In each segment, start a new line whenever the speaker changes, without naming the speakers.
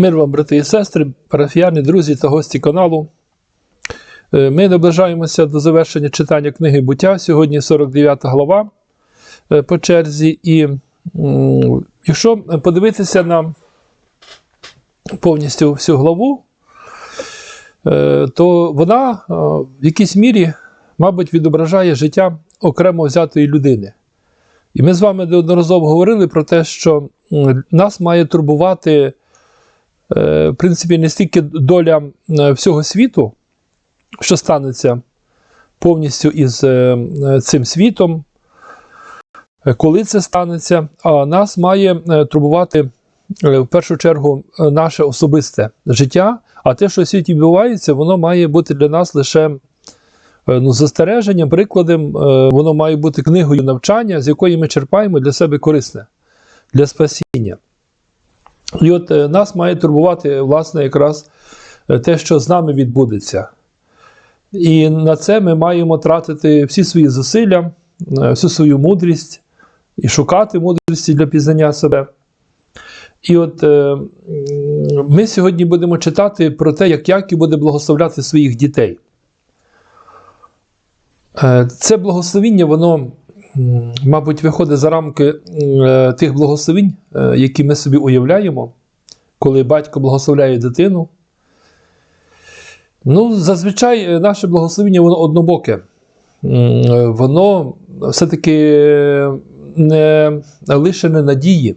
Мир вам, брати і сестри, парафіяни, друзі та гості каналу. Е, Ми наближаємося до завершення читання книги буття. Сьогодні 49 глава е, по черзі. І якщо подивитися на повністю всю главу, е, то вона в якійсь мірі, мабуть, відображає життя окремо взятої людини. І ми з вами неодноразово говорили про те, що нас має турбувати в принципі, не стільки доля е, всього світу, що станеться повністю із е, е, цим світом, е, коли це станеться, а нас має е, турбувати е, в першу чергу е, наше особисте життя, а те, що в світі відбувається, воно має бути для нас лише е, ну, застереженням, прикладом, е, воно має бути книгою навчання, з якої ми черпаємо для себе корисне, для спасіння. І от е, нас має турбувати, власне, якраз е, те, що з нами відбудеться. І на це ми маємо тратити всі свої зусилля, е, всю свою мудрість і шукати мудрості для пізнання себе. І от е, ми сьогодні будемо читати про те, як Яків буде благословляти своїх дітей. Е, Це благословіння, воно, мабуть, виходить за рамки е, тих благословінь, е, які ми собі уявляємо, коли батько благословляє дитину. Ну, зазвичай е, наше благословіння воно однобоке. Воно все-таки не лишене надії.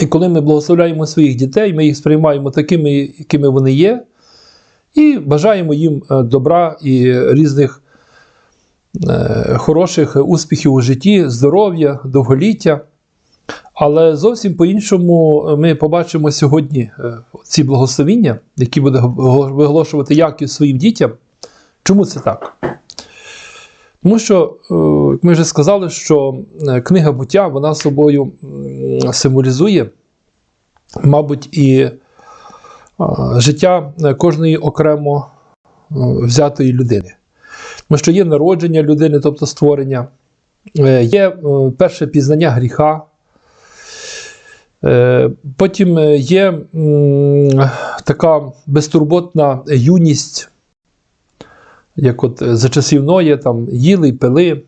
І коли ми благословляємо своїх дітей, ми їх сприймаємо такими, якими вони є, і бажаємо їм добра і різних хороших успіхів у житті, здоров'я, довголіття. Але зовсім по-іншому ми побачимо сьогодні е, ці благословіння, які буде виголошувати Яків своїм дітям. Чому це так? Тому що, е, як ми вже сказали, що е, книга буття вона собою символізує, мабуть, і е, життя е, кожної окремо е, взятої людини. Що є народження людини, тобто створення, е, є е, перше пізнання гріха. Е, Потім є така безтурботна юність, як от за часів Ноя, там їли, пили,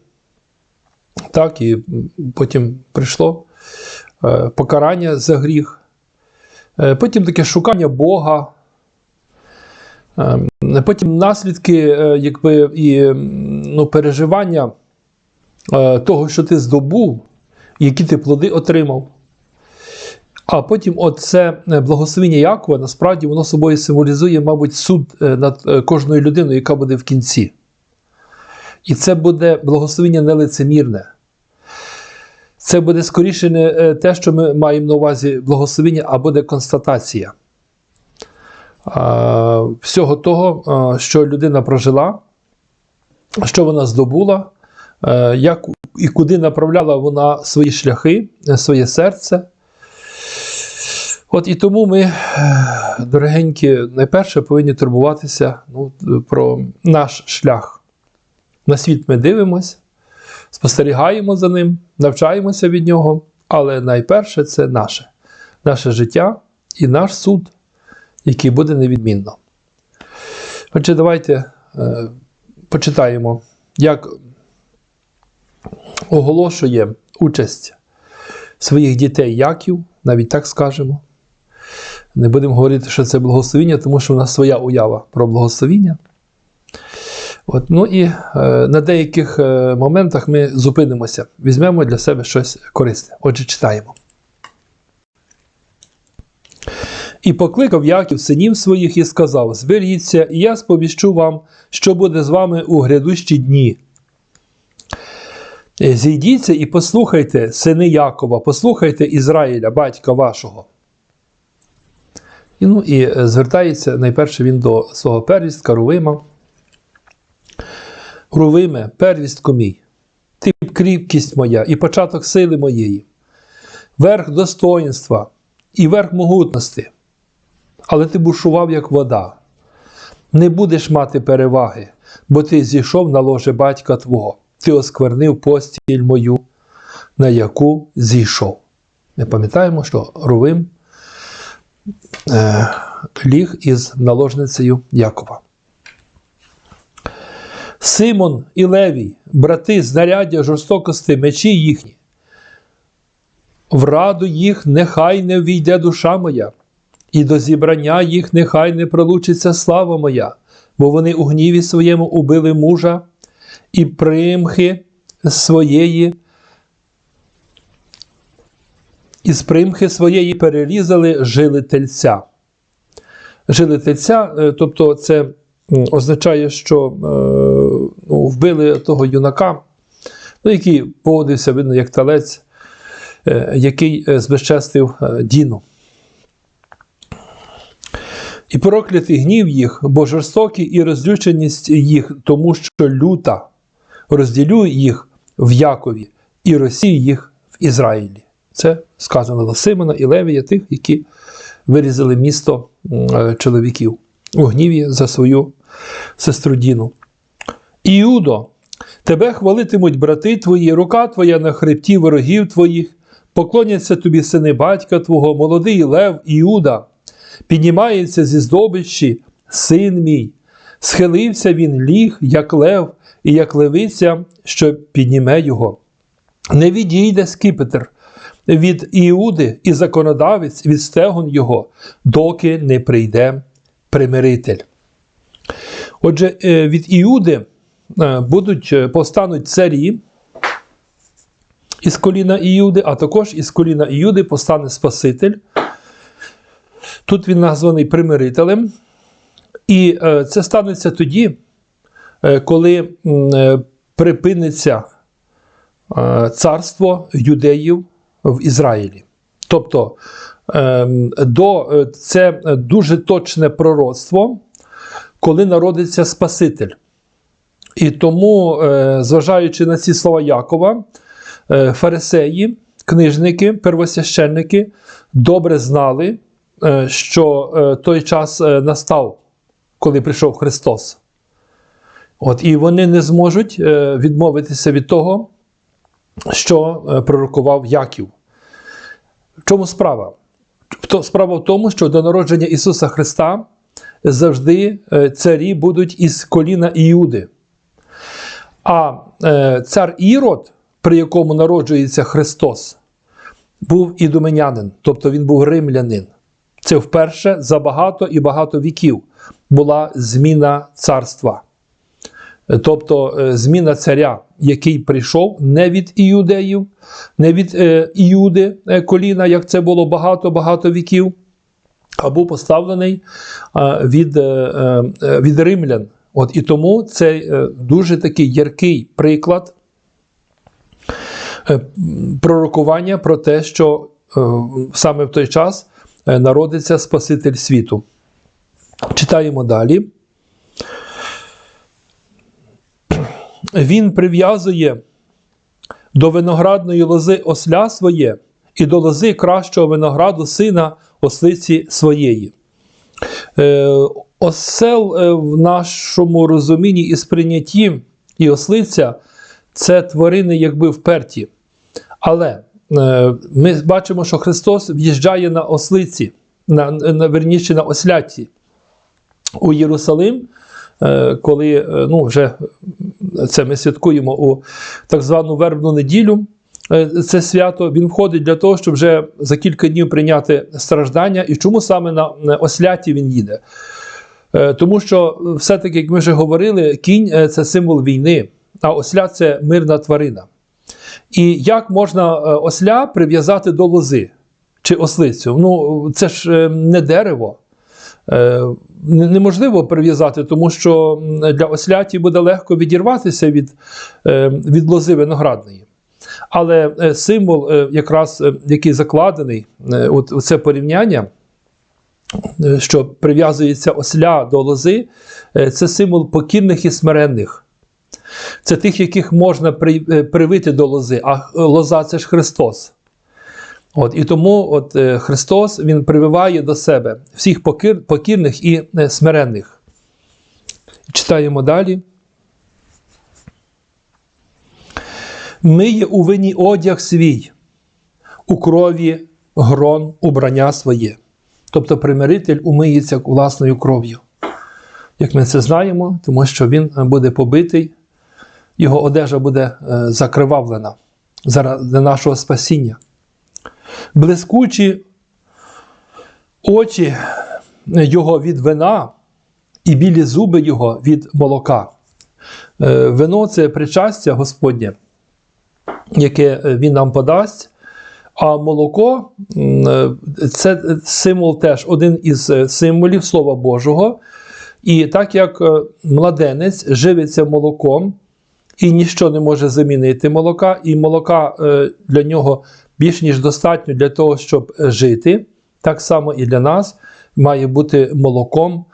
так, і потім прийшло покарання за гріх. Потім таке шукання Бога. Е, Потім наслідки, е, якби, і ну, переживання е, того, що ти здобув, які ти плоди отримав. А потім оце е, благословіння Якова, насправді воно собою символізує, мабуть, суд над кожною людиною, яка буде в кінці. І це буде благословіння нелицемірне. Це буде скоріше не те, що ми маємо на увазі благословіння, а буде констатація всього того, що людина прожила, що вона здобула, е, як і куди направляла вона свої шляхи, е, своє серце. От і тому ми, е, дорогенькі, найперше повинні турбуватися ну, про наш шлях. На світ ми дивимось, спостерігаємо за ним, навчаємося від нього, але найперше це наше, наше життя і наш суд, який буде невідмінно. Отже, давайте е, почитаємо, як оголошує участь своїх дітей Яків, навіть так скажемо. Не будемо говорити, що це благословіння, тому що у нас своя уява про благословіння. От, ну і е, на деяких е, моментах ми зупинимося, візьмемо для себе щось корисне. Отже, читаємо. І покликав Яків синів своїх і сказав: Зберіться, і я сповіщу вам, що буде з вами у грядущі дні. Е, Зійдіться і послухайте, сини Якова, послухайте Ізраїля, батька вашого. І, ну, і е, звертається найперше він до свого первістка Рувима. Рувиме, первістко мій, ти кріпкість моя і початок сили моєї, верх достоїнства і верх могутності. Але ти бушував, як вода. Не будеш мати переваги, бо ти зійшов на ложе батька твого, ти осквернив постіль мою, на яку зійшов. Ми пам'ятаємо, що Рувим е, ліг із наложницею Якова. Симон і Левій, брати знаряддя жорстокості, мечі їхні. В раду їх нехай не війде душа моя, і до зібрання їх нехай не пролучиться слава моя, бо вони у гніві своєму убили мужа і примхи своєї, із примхи своєї перерізали жили тельця. Жили тельця, е, тобто це означає, що е, ну, вбили того юнака, ну, який поводився, видно, як талець, е, який збезчестив Діну. І проклятий гнів їх, бо жорстокі і розлюченість їх, тому що люта розділю їх в Якові і розсію їх в Ізраїлі. Це сказано Симона і Левія, тих, які вирізали місто е, чоловіків у гніві за свою сестру Діну. Іудо, тебе хвалитимуть брати твої, рука твоя на хребті ворогів твоїх, поклоняться тобі сини батька твого, молодий Лев Іуда, піднімається зі здобичі, син мій. Схилився він ліг, як лев, і як левиця, що підніме його. Не відійде скипетр від Іуди і законодавець від стегон його, доки не прийде примиритель. Отже, е, від Іуди е, будуть е, повстануть царі із коліна Іуди, а також із коліна Іуди постане Спаситель. Тут він названий примирителем. І е, це станеться тоді, е, коли е, припиниться царство юдеїв в Ізраїлі. Тобто до, це дуже точне пророцтво, коли народиться Спаситель. І тому, зважаючи на ці слова Якова, фарисеї, книжники, первосвященники добре знали, що е, той час е, настав, коли прийшов Христос. От, і вони не зможуть е, відмовитися від того, що е, пророкував Яків. В чому справа? Справа в тому, що до народження Ісуса Христа завжди е, царі будуть із коліна Іуди. А е, цар Ірод, при якому народжується Христос, був ідуменянин, тобто він був римлянин. Це вперше за багато і багато віків була зміна царства. Тобто е, зміна царя, який прийшов не від іудеїв, не від е, Іуди е, коліна, як це було багато-багато віків, а був поставлений е, від, е, е, від римлян. От і тому це дуже такий яркий приклад пророкування про те, що е, саме в той час народиться Спаситель світу. Читаємо далі. Він прив'язує до виноградної лози осля своє і до лози кращого винограду сина ослиці своєї. Е, осел е, в нашому розумінні і сприйнятті і ослиця це тварини якби вперті. Але е, ми бачимо, що Христос в'їжджає на ослиці, на, на верніше на осляці у Єрусалим, е, коли е, ну, вже це ми святкуємо у так звану вербну неділю. е, Це свято він входить для того, щоб вже за кілька днів прийняти страждання. І чому саме на осляті він їде? Е, Тому що все-таки, як ми вже говорили, кінь е, це символ війни, а осля це мирна тварина. І як можна е, осля прив'язати до лози чи ослицю? Ну, це ж е, не дерево. Е, Неможливо прив'язати, тому що для осляті буде легко відірватися від, від лози виноградної. Але символ, якраз який закладений, от це порівняння, що прив'язується осля до лози, це символ покірних і смиренних. Це тих, яких можна е, привити до лози, а лоза це ж Христос. От, і тому от, е, Христос Він прививає до себе всіх покір, покірних і е, смиренних. Читаємо далі. Миє у вині одяг свій, у крові грон убрання своє. тобто примиритель умиється власною кров'ю. Як ми це знаємо, тому що він буде побитий, його одежа буде е, закривавлена заради нашого спасіння. Блискучі очі його від вина і білі зуби його від молока. Е, Вино це причастя Господнє, яке е, він нам подасть. А молоко це символ теж один із символів Слова Божого. І так як младенець живиться молоком, і ніщо не може замінити молока, і молока е, для нього більш ніж достатньо для того, щоб е, жити, так само і для нас має бути молоком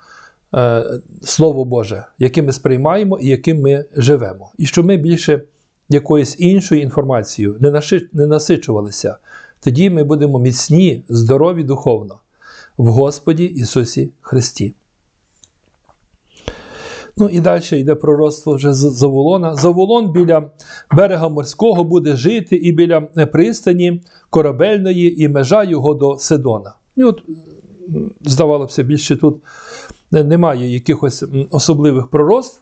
е, Слово Боже, яке ми сприймаємо і яким ми живемо. І що ми більше якоюсь іншою інформацією не насичувалися, тоді ми будемо міцні, здорові духовно в Господі Ісусі Христі. Ну і далі йде пророцтво вже з Заволона. Заволон біля берега морського буде жити і біля пристані корабельної, і межа його до Сидона. І от, здавалося, більше тут немає якихось особливих пророцтв.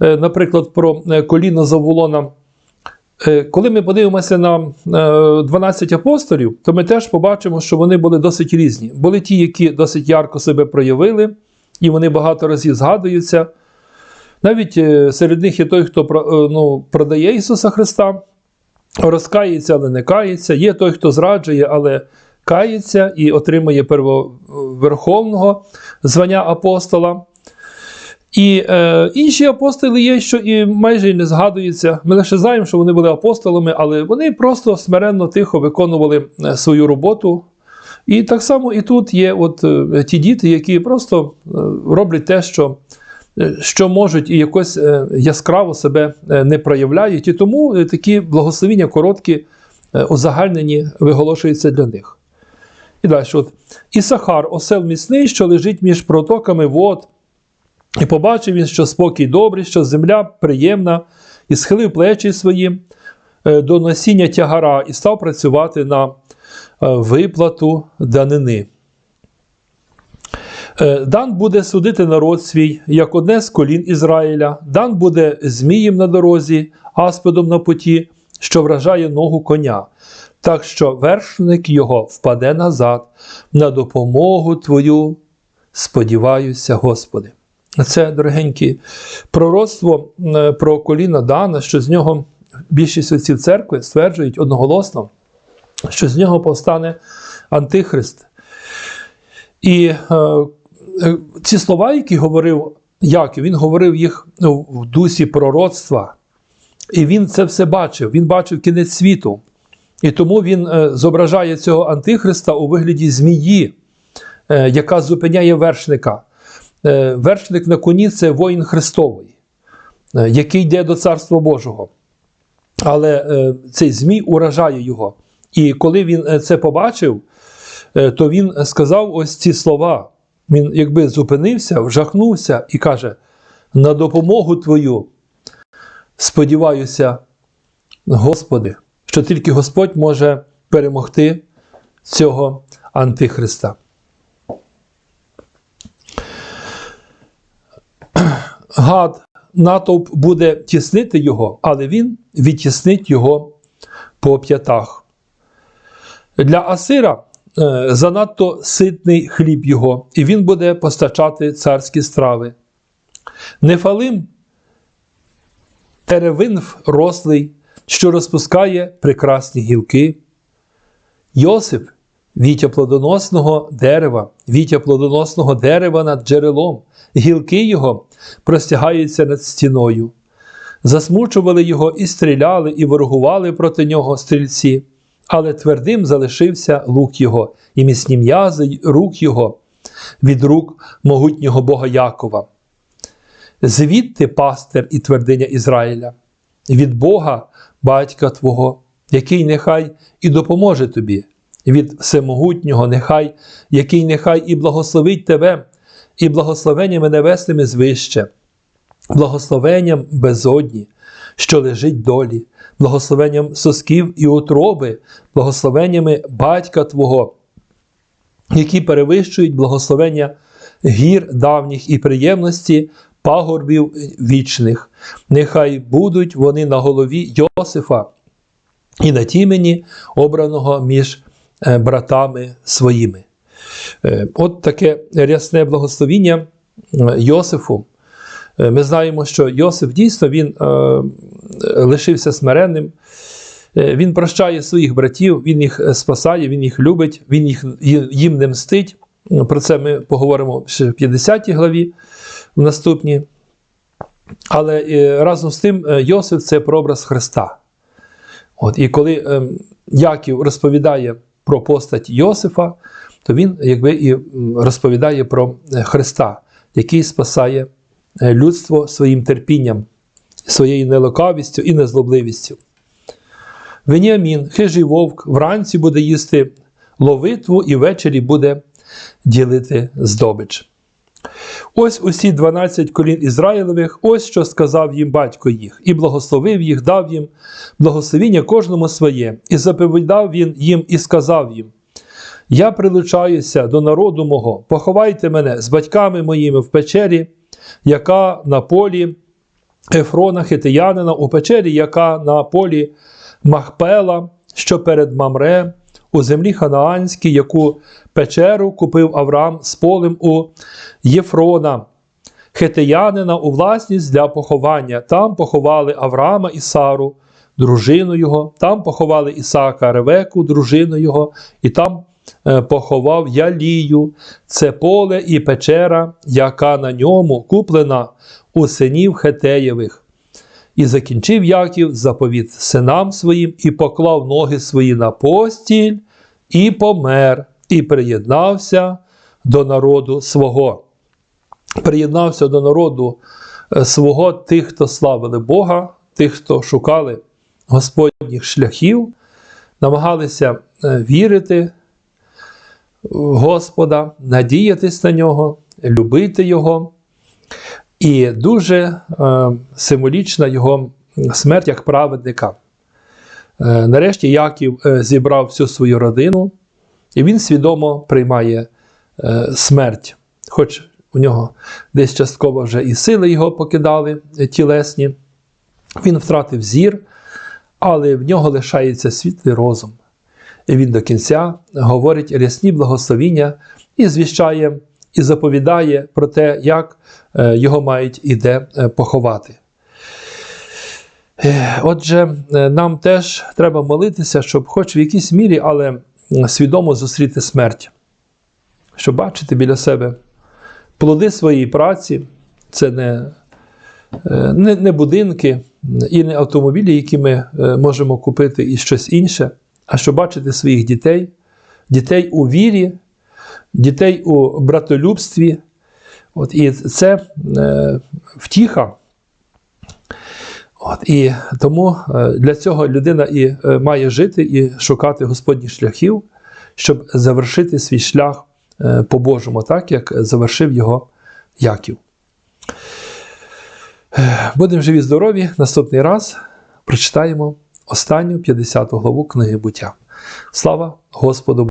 Е, Наприклад, про е, коліно Заволона. Е, Коли ми подивимося на е, 12 апостолів, то ми теж побачимо, що вони були досить різні. Були ті, які досить ярко себе проявили, і вони багато разів згадуються. Навіть е, серед них є той, хто е, ну, продає Ісуса Христа, розкається, але не кається. Є той, хто зраджує, але кається і отримує первоверховного звання апостола. І е, інші апостоли є, що і майже не згадуються. Ми лише знаємо, що вони були апостолами, але вони просто смиренно тихо виконували е, свою роботу. І так само і тут є от, е, ті діти, які просто е, роблять те, що, що можуть, і якось е, яскраво себе е, не проявляють. І тому е, такі благословіння короткі, е, узагальнені, виголошуються для них. І далі, от Ісахар, осел міцний, що лежить між протоками вод. І побачив він, що спокій добрий, що земля приємна, і схилив плечі свої е, до носіння тягара і став працювати на е, виплату данини. Е, Дан буде судити народ свій, як одне з колін Ізраїля. Дан буде змієм на дорозі, аспидом на путі, що вражає ногу коня. Так що вершник його впаде назад на допомогу Твою, сподіваюся, Господи. Це, дорогенькі, пророцтво е, про коліна Дана, що з нього більшість отців церкви стверджують одноголосно, що з нього повстане Антихрист. І е, ці слова, які говорив Яків, він говорив їх ну, в дусі пророцтва. І він це все бачив, він бачив кінець світу. І тому він е, зображає цього Антихриста у вигляді змії, е, яка зупиняє вершника. Е, вершник на коні це воїн Христовий, е, який йде до Царства Божого. Але е, цей Змій уражає його. І коли він е, це побачив, е, то він сказав ось ці слова. Він якби зупинився, вжахнувся і каже: на допомогу Твою сподіваюся, Господи, що тільки Господь може перемогти цього Антихриста. Гад, натовп буде тіснити його, але він відтіснить його по п'ятах. Для Асира занадто ситний хліб його, і він буде постачати царські страви. Нефалим теревинф рослий, що розпускає прекрасні гілки. Йосип вітя плодоносного дерева, вітя плодоносного дерева над джерелом, гілки його простягаються над стіною. Засмучували його і стріляли, і ворогували проти нього стрільці, але твердим залишився лук його, і міцні м'язи рук його від рук могутнього Бога Якова. Звідти пастир і твердиня Ізраїля, від Бога, батька Твого, який нехай і допоможе тобі, від всемогутнього, нехай, який нехай і благословить тебе, і благословеннями небесними звище, благословенням безодні, що лежить долі, благословенням сосків і утроби, благословеннями батька Твого, які перевищують благословення гір давніх і приємності пагорбів вічних. Нехай будуть вони на голові Йосифа і на тімені, обраного між е, братами своїми. Е, От таке рясне благословіння е, Йосифу. Е, Ми знаємо, що Йосиф дійсно він е, лишився смиренним. Е, Він прощає своїх братів, він їх е, спасає, він їх любить, він їх, їм не мстить. Про це ми поговоримо ще в 50 главі в наступній. Але е, разом з тим е, Йосиф це прообраз Христа. От, і коли Яків розповідає про постать Йосифа, то він якби і розповідає про е, Христа, який спасає е, людство своїм терпінням, своєю нелукавістю і незлобливістю. Веніамін, хижий вовк, вранці буде їсти ловитву і ввечері буде ділити здобич. Ось усі 12 колін Ізраїлевих, ось що сказав їм батько їх, і благословив їх, дав їм благословіння кожному своє, і заповідав він їм і сказав їм: Я прилучаюся до народу мого, поховайте мене з батьками моїми в печері, яка на полі Ефрона Хитиянина, у печері, яка на полі Махпела, що перед Мамре, у землі Ханаанській, яку печеру купив Авраам з полем у Єфрона, хетеянина у власність для поховання. Там поховали Авраама і Сару, дружину його, там поховали Ісаака Ревеку, дружину його, і там поховав Ялію. Це поле і печера, яка на ньому куплена у синів Хетеєвих. І закінчив Яків заповіт синам своїм, і поклав ноги свої на постіль, і помер, і приєднався до народу свого. Приєднався до народу е, свого тих, хто славили Бога, тих, хто шукали Господніх шляхів, намагалися е, вірити Господа, надіятись на нього, любити Його. І дуже е, символічна його смерть як праведника. Е, нарешті Яків е, зібрав всю свою родину, і він свідомо приймає е, смерть. Хоч у нього десь частково вже і сили його покидали е, тілесні, він втратив зір, але в нього лишається світлий розум. І він до кінця говорить рясні благословіння і звіщає, і заповідає про те, як е, його мають і де е, поховати. Отже, е, нам теж треба молитися, щоб, хоч в якійсь мірі, але свідомо зустріти смерть, щоб бачити біля себе плоди своєї праці, це не, не, не будинки і не автомобілі, які ми можемо купити, і щось інше, а щоб бачити своїх дітей, дітей у вірі, дітей у братолюбстві. От, і це е, втіха. От, і тому е, для цього людина і е, має жити і шукати Господніх шляхів, щоб завершити свій шлях е, по-божому, так як завершив його Яків. Будемо живі здорові. Наступний раз прочитаємо останню 50 главу книги буття. Слава Господу!